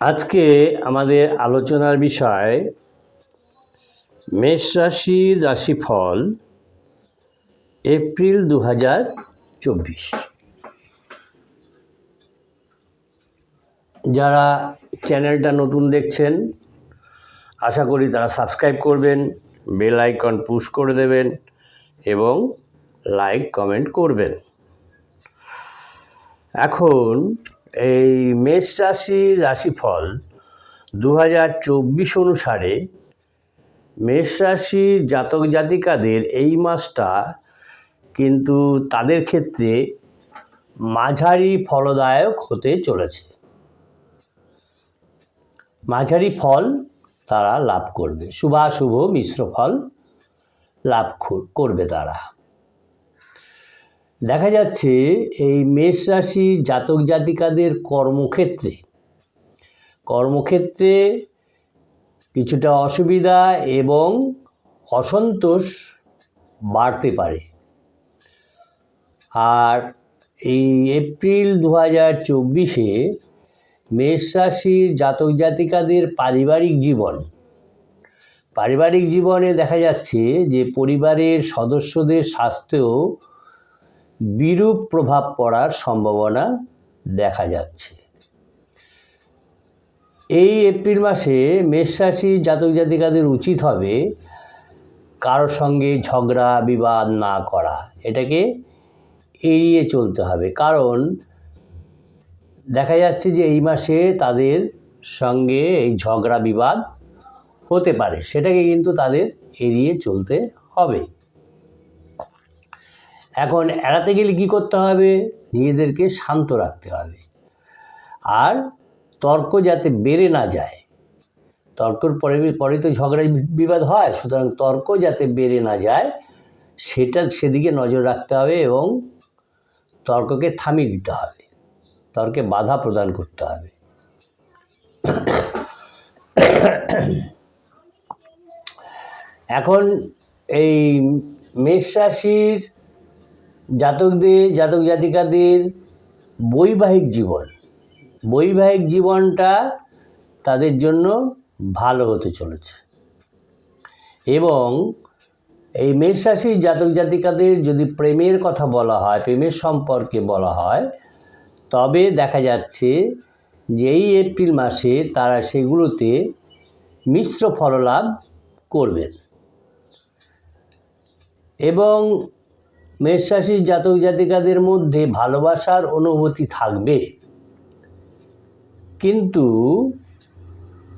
আজকে আমাদের আলোচনার বিষয় মেষ রাশির রাশিফল এপ্রিল দু হাজার চব্বিশ। যারা চ্যানেলটা নতুন দেখছেন, আশা করি তারা সাবস্ক্রাইব করবেন, বেল আইকন পুশ করে দেবেন এবং লাইক, কমেন্ট করবেন। এখন এই মেষ রাশির রাশিফল দু হাজার চব্বিশ অনুসারে মেষ রাশির জাতক জাতিকাদের এই মাসটা কিন্তু তাদের ক্ষেত্রে মাঝারি ফলদায়ক হতে চলেছে। মাঝারি ফল তারা লাভ করবে। শুভাশুভ মিশ্র ফল লাভ করবে তারা। দেখা যাচ্ছে এই মেষ রাশি জাতক জাতিকাদের কর্মক্ষেত্রে। কর্মক্ষেত্রে কিছুটা অসুবিধা এবং অসন্তোষ বাড়তে পারে। আর এই এপ্রিল দু হাজার চব্বিশে মেষ রাশির জাতক জাতিকাদের পারিবারিক জীবন। পারিবারিক জীবনে দেখা যাচ্ছে যে পরিবারের সদস্যদের স্বাস্থ্যেও বিরূপ প্রভাব পড়ার সম্ভাবনা দেখা যাচ্ছে। এই এপ্রিল মাসে মেষ রাশি জাতক জাতিকাদের উচিত হবে কারোর সঙ্গে ঝগড়া, বিবাদ না করা। এটাকে এড়িয়ে চলতে হবে। কারণ দেখা যাচ্ছে যে এই মাসে তাদের সঙ্গে এই ঝগড়া, বিবাদ হতে পারে। সেটাকে কিন্তু তাদের এড়িয়ে চলতে হবে। এখন এড়াতে গেলে কী করতে হবে? নিজেদেরকে শান্ত রাখতে হবে। আর তর্ক যাতে বেড়ে না যায়, তর্কর পরে পরে তো ঝগড়া বিবাদ হয়, সুতরাং তর্ক যাতে বেড়ে না যায়, সেটা সেদিকে নজর রাখতে হবে এবং তর্ককে থামিয়ে দিতে হবে। তর্কে বাধা প্রদান করতে হবে। এখন এই মেষ রাশির জাতকদের জাতক জাতিকাদের বৈবাহিক জীবন। বৈবাহিক জীবনটা তাদের জন্য ভালো হতে চলেছে। এবং এই মেষ জাতক জাতিকাদের যদি প্রেমের কথা বলা হয়, প্রেমের সম্পর্কে বলা হয়, তবে দেখা যাচ্ছে যে এই এপ্রিল মাসে তারা সেগুলোতে মিশ্র ফললাভ করবেন। এবং মেষ রাশির জাতক জাতিকাদের মধ্যে ভালোবাসার অনুভূতি থাকবে। কিন্তু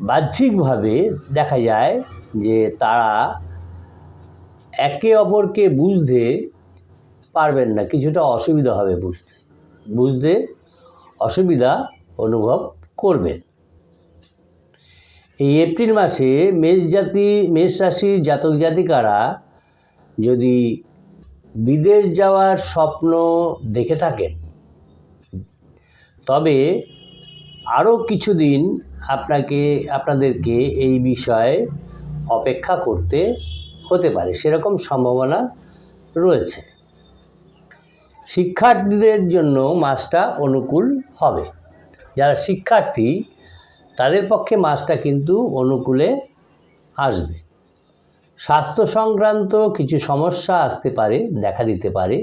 বাহ্যিকভাবে দেখা যায় যে তারা একে অপরকে বুঝতে পারবেন না, কিছুটা অসুবিধা হবে বুঝতে। বুঝতে অসুবিধা অনুভব করবেন। এই এপ্রিল মাসে মেষ জাতি, মেষ রাশির জাতক জাতিকারা যদি বিদেশ যাওয়ার স্বপ্ন দেখে থাকেন। তবে আরও কিছুদিন আপনাকে, আপনাদেরকে এই বিষয়ে অপেক্ষা করতে হতে পারে। সেরকম সম্ভাবনা রয়েছে। শিক্ষার্থীদের জন্য মাসটা অনুকূল হবে। যারা শিক্ষার্থী, তাদের পক্ষে মাসটা কিন্তু অনুকূলে আসবে। স্বাস্থ্য সংক্রান্ত কিছু সমস্যা আসতে পারে, দেখা দিতে পারে।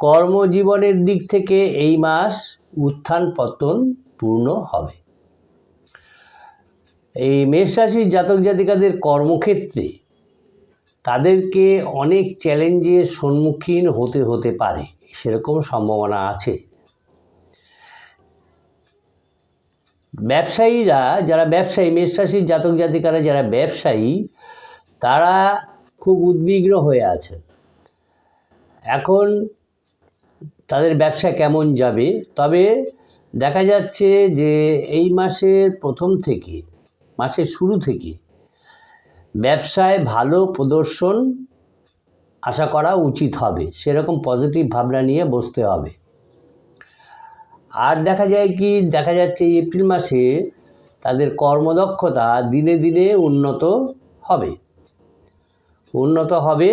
কর্মজীবনের দিক থেকে এই মাস উত্থান পতন পূর্ণ হবে। এই মেষ রাশির জাতক জাতিকাদের কর্মক্ষেত্রে তাদেরকে অনেক চ্যালেঞ্জের সম্মুখীন হতে হতে পারে, সেরকম সম্ভাবনা আছে। ব্যবসায়ীরা, যারা ব্যবসায়ী, মেষ রাশির জাতক জাতিকারা যারা ব্যবসায়ী তারা খুব উদ্বিগ্ন হয়ে আছেন এখন তাদের ব্যবসা কেমন যাবে? তবে দেখা যাচ্ছে যে এই মাসের প্রথম থেকে, মাসের শুরু থেকে ব্যবসায় ভালো প্রদর্শন আশা করা উচিত হবে। সেরকম পজিটিভ ভাবনা নিয়ে বসতে হবে। আর দেখা যায় কি, দেখা যাচ্ছে এপ্রিল মাসে তাদের কর্মদক্ষতা দিনে দিনে উন্নত হবে। উন্নত হবে,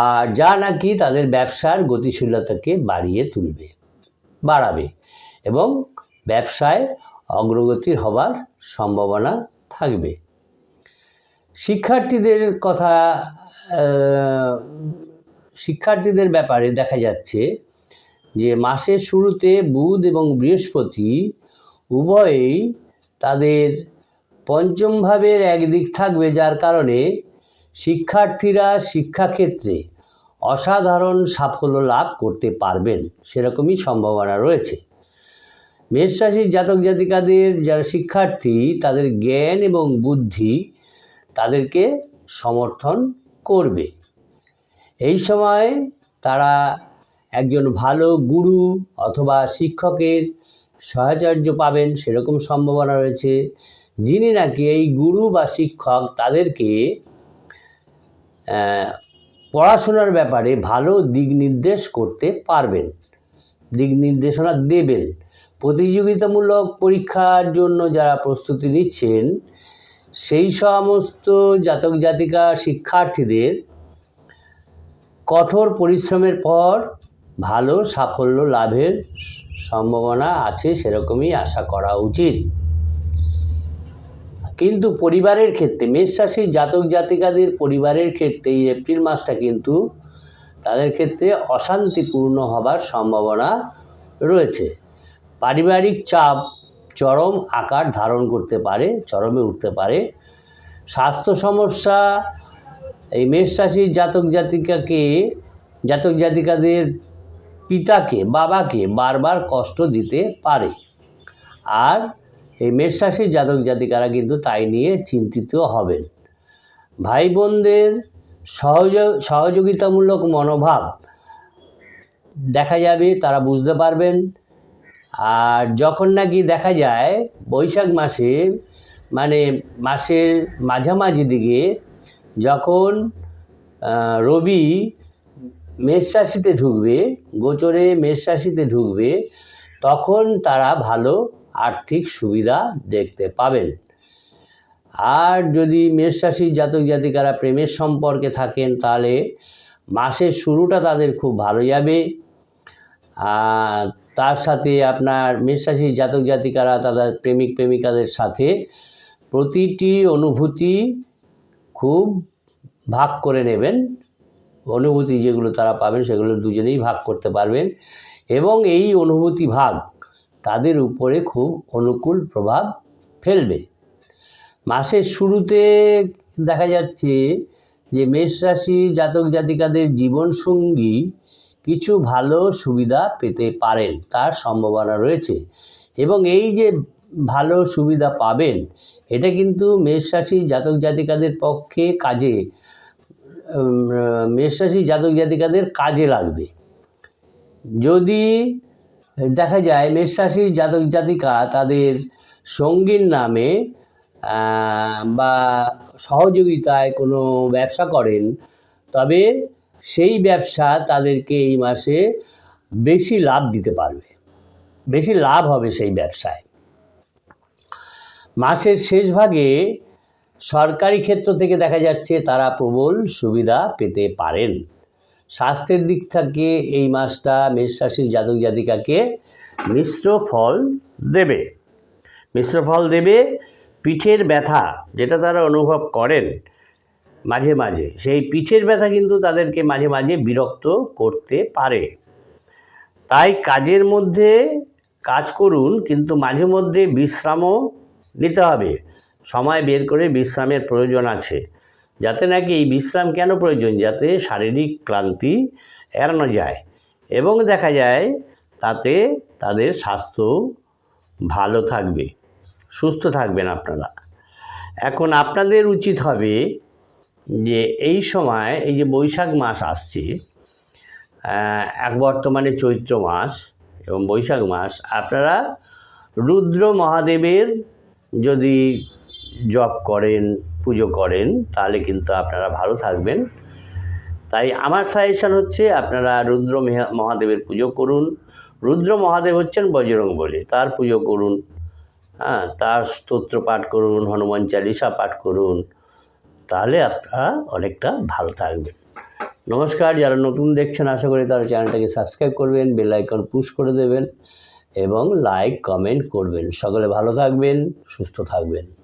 আর যা নাকি তাদের ব্যবসার গতিশীলতাকে বাড়িয়ে তুলবে, বাড়াবে এবং ব্যবসায় অগ্রগতির হবার সম্ভাবনা থাকবে। শিক্ষার্থীদের কথা শিক্ষার্থীদের ব্যাপারে দেখা যাচ্ছে যে মাসের শুরুতে বুধ এবং বৃহস্পতি উভয়েই তাদের পঞ্চম ভাবের একদিক থাকবে, যার কারণে শিক্ষার্থীরা শিক্ষাক্ষেত্রে অসাধারণ সাফল্য লাভ করতে পারবেন, সেরকমই সম্ভাবনা রয়েছে। মেষ রাশির জাতক জাতিকাদের যারা শিক্ষার্থী, তাদের জ্ঞান এবং বুদ্ধি তাদেরকে সমর্থন করবে। এই সময় তারা একজন ভালো গুরু অথবা শিক্ষকের সহচর্য পাবেন, সেরকম সম্ভাবনা রয়েছে। যিনি নাকি এই গুরু বা শিক্ষক তাদেরকে পড়াশোনার ব্যাপারে ভালো দিক নির্দেশ করতে পারবেন। দিক নির্দেশনা দেবেন। প্রতিযোগিতামূলক পরীক্ষার জন্য যারা প্রস্তুতি নিচ্ছেন, সেই সমস্ত জাতক, জাতিকা, শিক্ষার্থীদের কঠোর পরিশ্রমের পর ভালো সাফল্য লাভের সম্ভাবনা আছে সেরকমই আশা করা উচিত। কিন্তু পরিবারের ক্ষেত্রে, মেষ রাশির জাতক জাতিকাদের পরিবারের ক্ষেত্রে এই এপ্রিল মাসটা কিন্তু তাদের ক্ষেত্রে অশান্তিপূর্ণ হবার সম্ভাবনা রয়েছে। পারিবারিক চাপ, চরম আকার ধারণ করতে পারে, চরমে উঠতে পারে। স্বাস্থ্য সমস্যা, এই মেষ রাশির জাতক জাতিকাকে, জাতক জাতিকাদের পিতাকে, বাবাকে বারবার কষ্ট দিতে পারে। আর এই মেষ রাশির জাতক জাতিকারা কিন্তু তাই নিয়ে চিন্তিত হবেন। ভাই বোনদের সহজ, সহযোগিতামূলক মনোভাব দেখা যাবে, তারা বুঝতে পারবেন। আর যখন নাকি দেখা যায়, বৈশাখ মাসে মানে মাসের মাঝামাঝি দিকে যখন রবি মেষ রাশিতে ঢুকবে, গোচরে মেষ রাশিতে ঢুকবে, তখন তারা ভালো আর্থিক সুবিধা দেখতে পাবেন। আর যদি মেষ রাশির জাতক জাতিকারা প্রেমের সম্পর্কে থাকেন, তাহলে মাসের শুরুটা তাদের খুব ভালো যাবে। তার সাথে আপনার মেষ রাশির জাতক জাতিকারা, তাদের প্রেমিক প্রেমিকাদের সাথে প্রতিটি অনুভূতি খুব ভাগ করে নেবেন। অনুভূতি যেগুলো তারা পাবেন, সেগুলো দুজনেই ভাগ করতে পারবেন। এবং এই অনুভূতি ভাগ তাদের উপরে খুব অনুকূল প্রভাব ফেলবে। মাসের শুরুতে দেখা যাচ্ছে যে মেষ রাশি জাতক জাতিকাদের জীবনসঙ্গী কিছু ভালো সুবিধা পেতে পারেন, তার সম্ভাবনা রয়েছে। এবং এই যে ভালো সুবিধা পাবেন, এটা কিন্তু মেষ রাশি জাতক জাতিকাদের পক্ষে কাজে মেষ রাশি জাতক জাতিকাদের কাজে লাগবে। যদি দেখা যায় মেষ রাশির জাতক জাতিকা তাদের সঙ্গীর নামে বা সহযোগিতায় কোনো ব্যবসা করেন, তবে সেই ব্যবসা তাদেরকে এই মাসে বেশি লাভ দিতে পারবে। বেশি লাভ হবে সেই ব্যবসায়। মাসের শেষ ভাগে সরকারি ক্ষেত্র থেকে দেখা যাচ্ছে তারা প্রবল সুবিধা পেতে পারেন। স্বাস্থ্যের দিক থেকে এই মাসটা মেষ রাশির জাতক জাতিকাকে মিশ্র ফল দেবে। মিশ্র ফল দেবে, পিঠের ব্যথা যেটা তারা অনুভব করেন মাঝে মাঝে, সেই পিঠের ব্যথা কিন্তু তাদেরকে মাঝে মাঝে বিরক্ত করতে পারে। তাই কাজের মধ্যে কাজ করুন, কিন্তু মাঝে মধ্যে বিশ্রামও নিতে হবে। সময় বের করে বিশ্রামের প্রয়োজন আছে। যাতে নাকি এই বিশ্রাম কেন প্রয়োজন? যাতে শারীরিক ক্লান্তি এড়ানো যায়। এবং দেখা যায় তাতে তাদের স্বাস্থ্য ভালো থাকবে, সুস্থ থাকবেন আপনারা। এখন আপনাদের উচিত হবে যে এই সময়, এই যে বৈশাখ মাস আসছে এক বর্তমানে চৈত্র মাস এবং বৈশাখ মাস, আপনারা রুদ্র মহাদেবের যদি জপ করেন পুজো করেন, তাহলে কিন্তু আপনারা ভালো থাকবেন। তাই আমার সাজেশান হচ্ছে আপনারা রুদ্র মেহা- মহাদেবের পুজো করুন। রুদ্র মহাদেব হচ্ছেন বজরং বলে, তার পুজো করুন। হ্যাঁ তার স্তোত্র পাঠ করুন, হনুমান চালিসা পাঠ করুন, তাহলে আপনারা অনেকটা ভালো থাকবেন। নমস্কার, যারা নতুন দেখছেন, আশা করি তারা চ্যানেলটাকে সাবস্ক্রাইব করবেন, বেল আইকন পুশ করে দেবেন এবং লাইক, কমেন্ট করবেন। সকলে ভালো থাকবেন, সুস্থ থাকবেন।